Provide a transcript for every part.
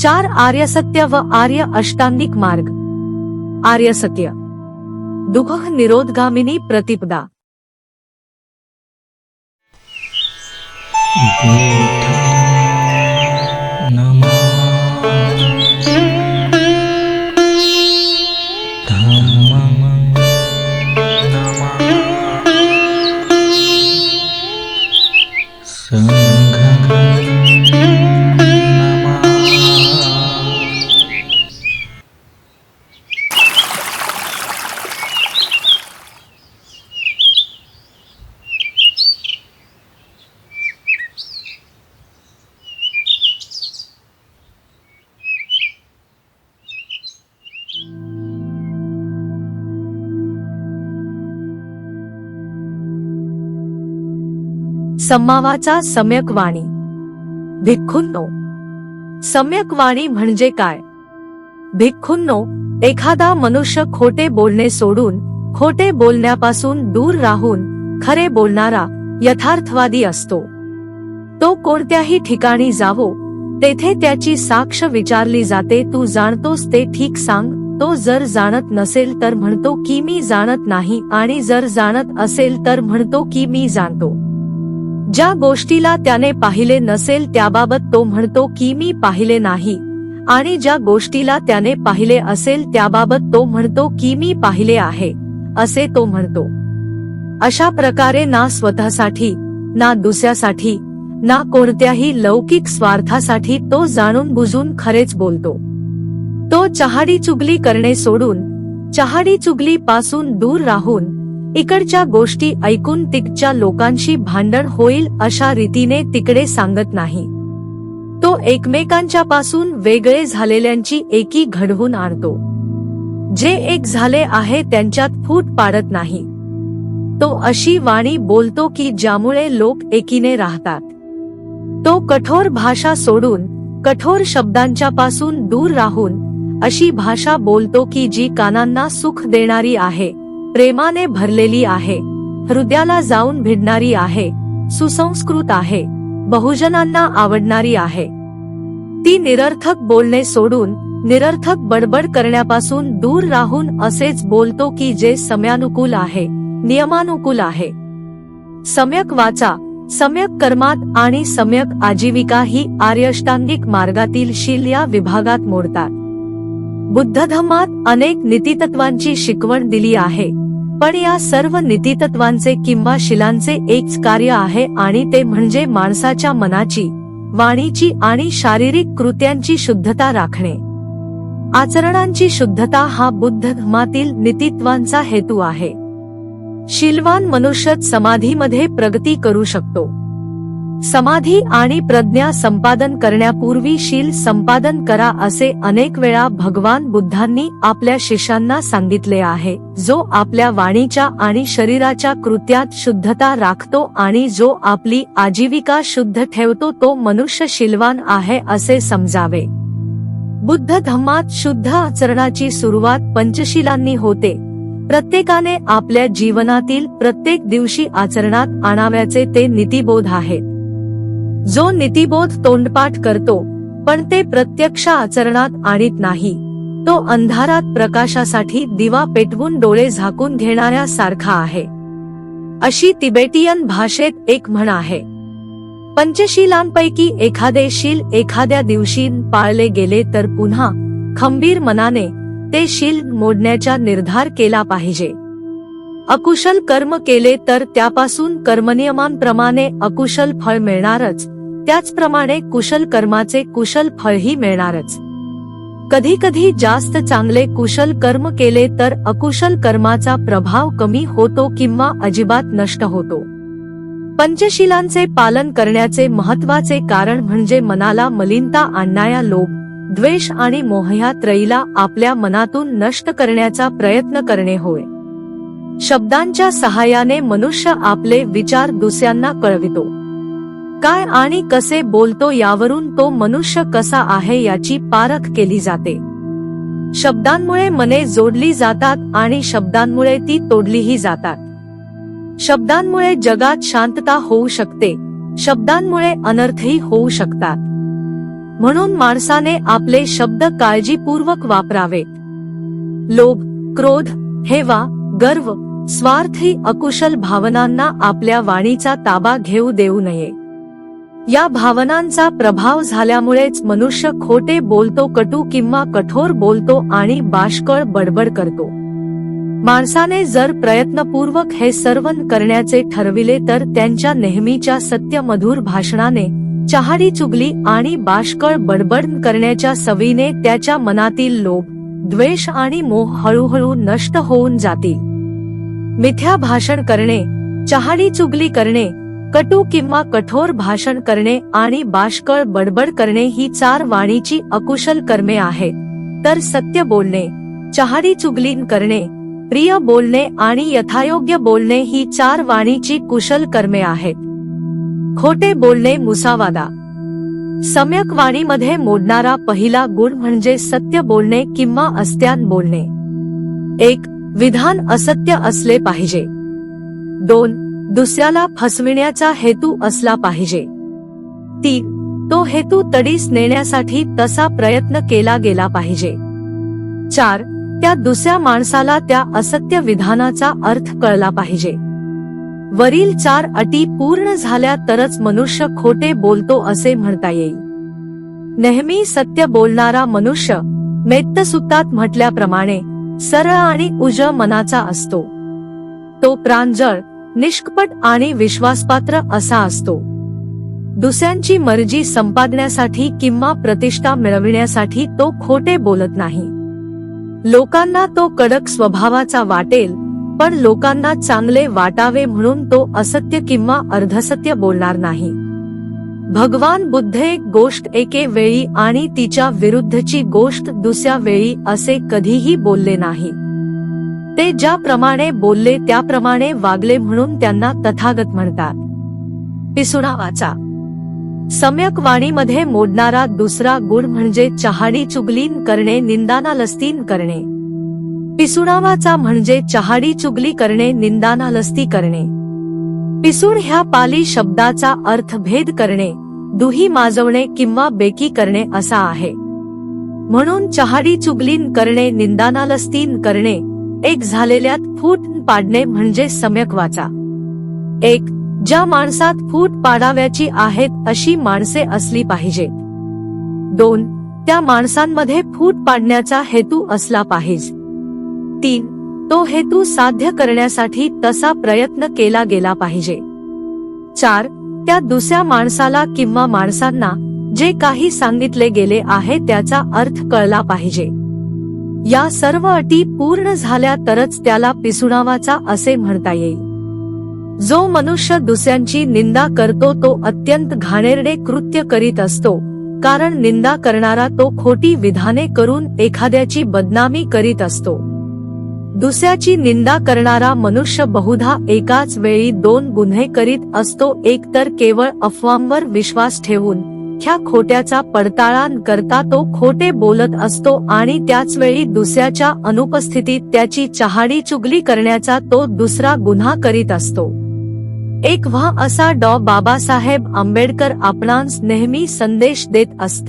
चार आर्य सत्य व आर्य अष्टांगिक मार्ग. आर्य सत्य. दुःख निरोधगामिनी प्रतिपदा. सम्मावाचा सम्यक वाणी. भिक्खुंनो सम्यक वाणी म्हणजे काय? भिक्खुंनो एखादा मनुष्य खोटे बोलणे सोडून खोटे बोलण्यापासून दूर राहून खरे बोलणारा यथार्थवादी असतो. तो कोणत्याही ठिकाणी जावो तेथे त्याची साक्ष विचारली जाते तू जाणतोस ते ठीक सांग तो जर जाणत नसेल तर म्हणतो की मी जाणत नाही आणि जर जाणत असेल तर म्हणतो की मी जाणतो. ज्या गोष्टीला त्याने पाहिले नसेल त्याबाबत तो म्हणतो की मी पाहिले नाही. आणि ज्या गोष्टीला त्याने पाहिले असेल त्याबाबत तो म्हणतो की मी पाहिले आहे असे तो म्हणतो. अशा प्रकारे ना स्वतःसाठी ना दुसऱ्यासाठी ना कोणत्याही लौकिक स्वार्थासाठी तो जाणून बुजून खरेच बोलतो. तो चहाडी चुगली करणे सोडून चहाडी चुगली पासून दूर राहून इकडच्या गोष्टी ऐकून तिकडच्या लोकांशी भांडण होईल अशा रीतीने तिकडे सांगत नाही. तो एकमेकांच्या पासून वेगळे झालेल्यांची एकी घडवून आणतो. जे एक झाले आहे त्यांच्यात फूट पाडत नाही. तो अशी वाणी बोलतो की ज्यामुळे लोक एकीने राहतात. तो कठोर भाषा सोडून कठोर शब्दांच्या पासून दूर राहून अशी भाषा बोलतो की जी कानांना सुख देणारी आहे. प्रेमाने भरलेली आहे. हृदयाला जाऊन भिडणारी आहे. सुसंस्कृत आहे. बहुजनांना आवडणारी आहे. ती निरर्थक बोलणे सोडून निरर्थक बडबड करण्यापासून दूर राहून असेच बोलतो की जे समयानुकूल आहे नियमानुकूल आहे. सम्यक वाचा सम्यक कर्मात आणि सम्यक आजीविका ही आर्यष्टांगिक मार्गातील शील या विभागात मोडतात. बुद्ध धम्मात अनेक नीतितत्वांची शिकवण दिली आहे. पण या सर्व नीतितत्वांचे किंवा शिलांचे एकच कार्य आहे आणि ते म्हणजे माणसाच्या मनाची वाणीची आणि शारीरिक कृत्यांची शुद्धता राखणे. आचरणांची शुद्धता हा बुद्ध धर्मातील नीतित्वांचा हेतू आहे. शिलवान मनुष्य समाधीमध्ये प्रगती करू शकतो. समाधी आणि प्रज्ञा संपादन करण्यापूर्वी शील संपादन करा असे अनेक वेळा भगवान बुद्धांनी आपल्या शिष्यांना सांगितले आहे. जो आपल्या वाणीच्या आणि शरीराच्या कृत्यात शुद्धता राखतो आणि जो आपली आजीविका शुद्ध ठेवतो तो मनुष्य शिलवान आहे असे समजावे. बुद्ध धम्मात शुद्ध आचरणाची सुरुवात पंचशिलांनी होते. प्रत्येकाने आपल्या जीवनातील प्रत्येक दिवशी आचरणात आणाव्याचे ते नीतिबोध आहेत. जो नीतिबोध तोंडपाठ करतो पण ते प्रत्यक्ष आचरणात आणीत नाही. तो अंधारात प्रकाशासाठी दिवा पेटवून डोळे झाकून घेणाऱ्या सारखा आहे. अशी तिबेटियन भाषेत एक म्हण आहे. पंचशीलांपैकी एखादे शील एखाद्या दिवशी पाळले गेले तर पुन्हा खंबीर मनाने ते शील मोडण्याचा निर्धार केला पाहिजे. अकुशल कर्म केले तर त्यापासून कर्मनियमांप्रमाणे अकुशल फळ मिळणारच त्याचप्रमाणे कुशल कर्माचे कुशल फळही मिळणारच. कधी कधी जास्त चांगले कुशल कर्म केले तर अकुशल कर्माचा प्रभाव कमी होतो किंवा अजिबात नष्ट होतो. पंचशिलांचे पालन करण्याचे महत्त्वाचे कारण म्हणजे मनाला मलिनता आणणाऱ्या लोभ द्वेष आणि मोह ह्या त्रयीला आपल्या मनातून नष्ट करण्याचा प्रयत्न करणे होय. शब्दांच्या सहाय्याने मनुष्य आपले विचार दुसऱ्यांना कळवितो. काय आणि कसे बोलतो यावरून तो मनुष्य कसा आहे याची पारख केली जाते. शब्दांमुळे मने जोडली जातात आणि शब्दांमुळे ती तोडलीही जातात. शब्दांमुळे जगात शांतता होऊ शकते शब्दांमुळे अनर्थही होऊ शकतात. म्हणून माणसाने आपले शब्द काळजीपूर्वक वापरावे. लोभ क्रोध हेवा गर्व स्वार्थी अकुशल भावनांना आपल्या वाणीचा ताबा घेऊ देऊ नये. या भावनांचा प्रभाव झाल्यामुळेच मनुष्य खोटे बोलतो कटू किंवा कठोर बोलतो आणि बाष्कळ बडबड करतो. माणसाने जर प्रयत्नपूर्वक हे सर्वन करण्याचे ठरविले तर त्यांच्या नेहमीच्या सत्यमधुर भाषणाने चहाडी चुगली आणि बाष्कळ बडबड करण्याच्या सवीने त्याच्या मनातील लोभ द्वेष आणि मोह हळूहळू नष्ट होऊन जातील. मिथ्या भाषण करणे चहाडी चुगली करणे कटू किंवा कठोर भाषण करणे आणि बाष्कळ बडबड करणे ही चार वाणीची अकुशल कर्मे आहेत. तर सत्य बोलणे चहाडी चुगलीन करणे प्रिय बोलणे आणि यथायोग्य बोलणे ही चार वाणीची कुशल कर्मे आहेत. खोटे बोलणे मुसावादा. सम्यक वाणीमध्ये मोडणारा पहिला गुण म्हणजे सत्य बोलणे किंवा अस्त्यान बोलणे. एक विधान असत्य असले पाहिजे. दोन दुसऱ्याला फसविण्याचा हेतू असला पाहिजे. तीन तो हेतू तडीस नेण्यासाठी तसा प्रयत्न केला गेला पाहिजे. चार त्या दुसऱ्या माणसाला त्या असत्य विधानाचा अर्थ कळला पाहिजे. वरील चार अटी पूर्ण झाल्या तरच मनुष्य खोटे बोलतो असे म्हणता येईल. नेहमी सत्य बोलणारा मनुष्य मेत्तसुत्तात म्हटल्याप्रमाणे सरळ आणि उज मनाचा असतो. तो प्रांजळ निष्कपट आणि विश्वासपात्र असा असतो. दुसऱ्यांची मर्जी संपादण्यासाठी किंवा प्रतिष्ठा मिळविण्यासाठी तो खोटे बोलत नाही. लोकांना तो कडक स्वभावाचा वाटेल पण लोकांना चांगले वाटावे म्हणून तो असत्य किंवा अर्धसत्य बोलणार नाही. भगवान बुद्ध एक गोष्ट एके वेळी आणि तिच्या विरुद्धची गोष्ट दुसऱ्या वेळी असे कधीही बोलले नाही. ते ज्याप्रमाणे बोलले त्याप्रमाणे वागले म्हणून त्यांना तथागत म्हणतात. पिसुणा वाचा. सम्यक वाणीमध्ये मोडणारा दुसरा गुण म्हणजे चहाडी चुगलीन करणे निंदानालस्तीन करणे. पिसुणावाचा म्हणजे चहाडी चुगली करणे निंदानालस्ती करणे. पिसूण ह्या पाली शब्दाचा अर्थ भेद करणे दुही माजवणे किंवा बेकी करणे असा आहे. म्हणून चहाडी चुगलीन करणे निंदानालस्तीन करणे एक झालेल्यात फूट पाडणे म्हणजे सम्यक वाचा. एक ज्या माणसात फूट पाडाव्याची आहेत अशी माणसे असली पाहिजे. दोन त्या माणसांमध्ये फूट पाडण्याचा हेतू असला पाहिजे. तीन तो हेतू साध्य करण्यासाठी तसा प्रयत्न केला गेला पाहिजे. चार त्या दुसऱ्या माणसाला किंवा माणसांना जे काही सांगितले गेले आहे त्याचा अर्थ कळला पाहिजे. या सर्व अटी पूर्ण झाल्या तरच त्याला पिसुणावाचा असे म्हणता येईल. जो मनुष्य दुसऱ्यांची निंदा करतो तो अत्यंत घाणेरडे कृत्य करीत असतो कारण निंदा करणारा तो खोटी विधाने करून एखाद्याची बदनामी करीत असतो. दुसऱ्याची निंदा करणारा मनुष्य बहुधा एकाच वेळी दोन गुन्हे करीत असतो एक तर केवळ अफवांवर विश्वास ठेवून ह्या खोट्याचा पडताळान करता तो खोटे बोलत असतो आणि त्याच वेळी दुसऱ्याच्या अनुपस्थितीत त्याची चहाडी चुगली करण्याचा तो दुसरा गुन्हा करीत असतो. एक व्हा असा डॉ. बाबासाहेब आंबेडकर आपणांस नेहमी संदेश देत असत.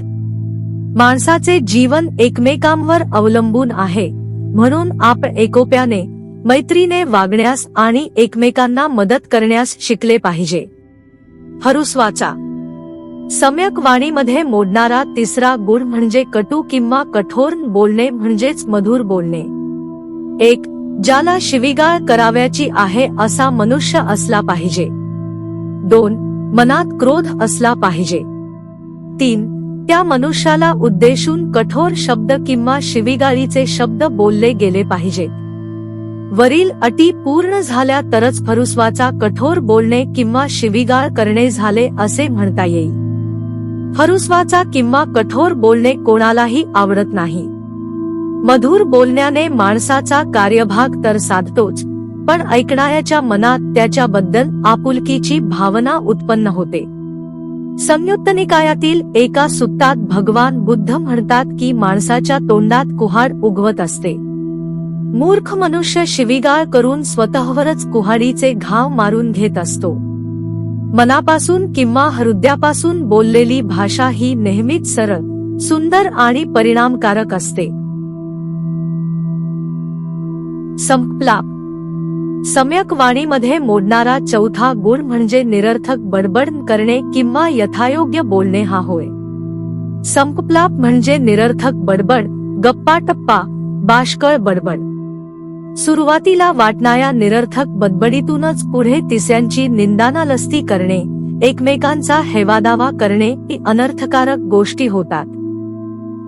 माणसाचे जीवन एकमेकांवर अवलंबून आहे. म्हणून आपण एकोप्याने मैत्रीने वागण्यास आणि एकमेकांना मदत करण्यास शिकले पाहिजे. हरुस्वाचा सम्यक वाणीमध्ये मोडणारा तिसरा गुण म्हणजे कटू किंवा कठोर बोलणे म्हणजेच मधुर बोलणे. एक ज्याला शिविगाळ कराव्याची आहे असा मनुष्य असला पाहिजे. दोन मनात क्रोध असला पाहिजे. तीन त्या मनुष्याला उद्देशून कठोर शब्द किंवा शिविगाळीचे शब्द बोलले गेले पाहिजे. वरील अटी पूर्ण झाल्या तरच फरुस्वाचा कठोर बोलणे किंवा शिविगाळ करणे झाले असे म्हणता येईल. हरुस्वाचा किंवा कठोर बोलणे कोणालाही आवडत नाही. मधुर बोलण्याने माणसाचा कार्यभाग तर साधतोच पण ऐकणाऱ्याच्या मनात त्याच्याबद्दल आपुलकीची भावना उत्पन्न होते. संयुक्त निकायातील एका सुत्तात भगवान बुद्ध म्हणतात की माणसाच्या तोंडात कुहाड उगवत असते. मूर्ख मनुष्य शिविगाळ करून स्वतःवरच कुहाडीचे घाव मारून घेत असतो. मनापासून किंवा हृदयापासून बोललेली भाषा ही नेहमीच सरळ सुंदर आणि परिणामकारक असते. संपलाप सम्यक वाणीमध्ये मोडणारा चौथा गुण म्हणजे निरर्थक बडबड करणे किंवा यथायोग्य बोलणे हा होय. संपलाप म्हणजे निरर्थक बडबड गप्पा टप्पा बाष्कळ बडबड. सुरुवातीला वाटणाऱ्या निरर्थक बदबडीतूनच पुढे तिसऱ्यांची निंदानालस्ती करणे एकमेकांचा हेवादावा करणे ही अनर्थकारक गोष्टी होतात.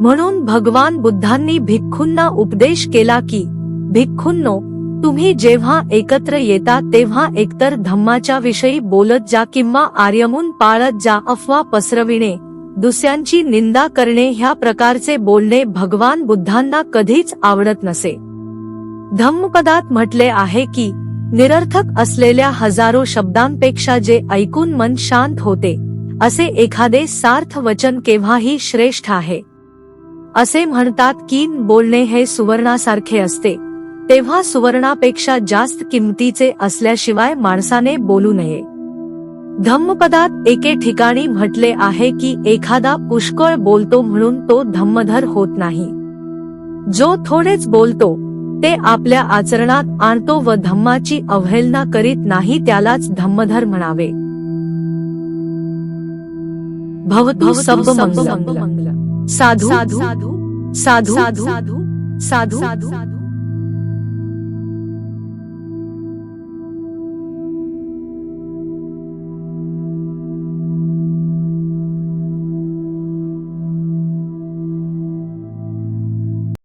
म्हणून भगवान बुद्धांनी भिक्खूंना उपदेश केला की भिक्खूंनो तुम्ही जेव्हा एकत्र येता तेव्हा एकतर धम्माच्या विषयी बोलत जा किंवा आर्यमून पाळत जा अफवा पसरविणे दुसऱ्यांची निंदा करणे ह्या प्रकारचे बोलणे भगवान बुद्धांना कधीच आवडत नसे. धम्मपदात म्हटले आहे की निरर्थक असलेल्या हजारो शब्दांपेक्षा जे ऐकून मन शांत होते असे एखादे सार्थ वचन केव्हाही श्रेष्ठ आहे. असे म्हणतात की बोलणे हे सुवर्णासारखे असते तेव्हा सुवर्णापेक्षा जास्त किमतीचे असल्याशिवाय माणसाने बोलू नये. धम्मपदात एके ठिकाणी म्हटले आहे की एखादा पुष्कळ बोलतो म्हणून तो धम्मधर होत नाही. जो थोडेच बोलतो ते आपल्या आचरणात आणतो व धम्माची अवहेलना करीत नाही त्यालाच धम्मधर म्हणावे भवतु सब मंगल साधू साधू साधू साधू साधू साधू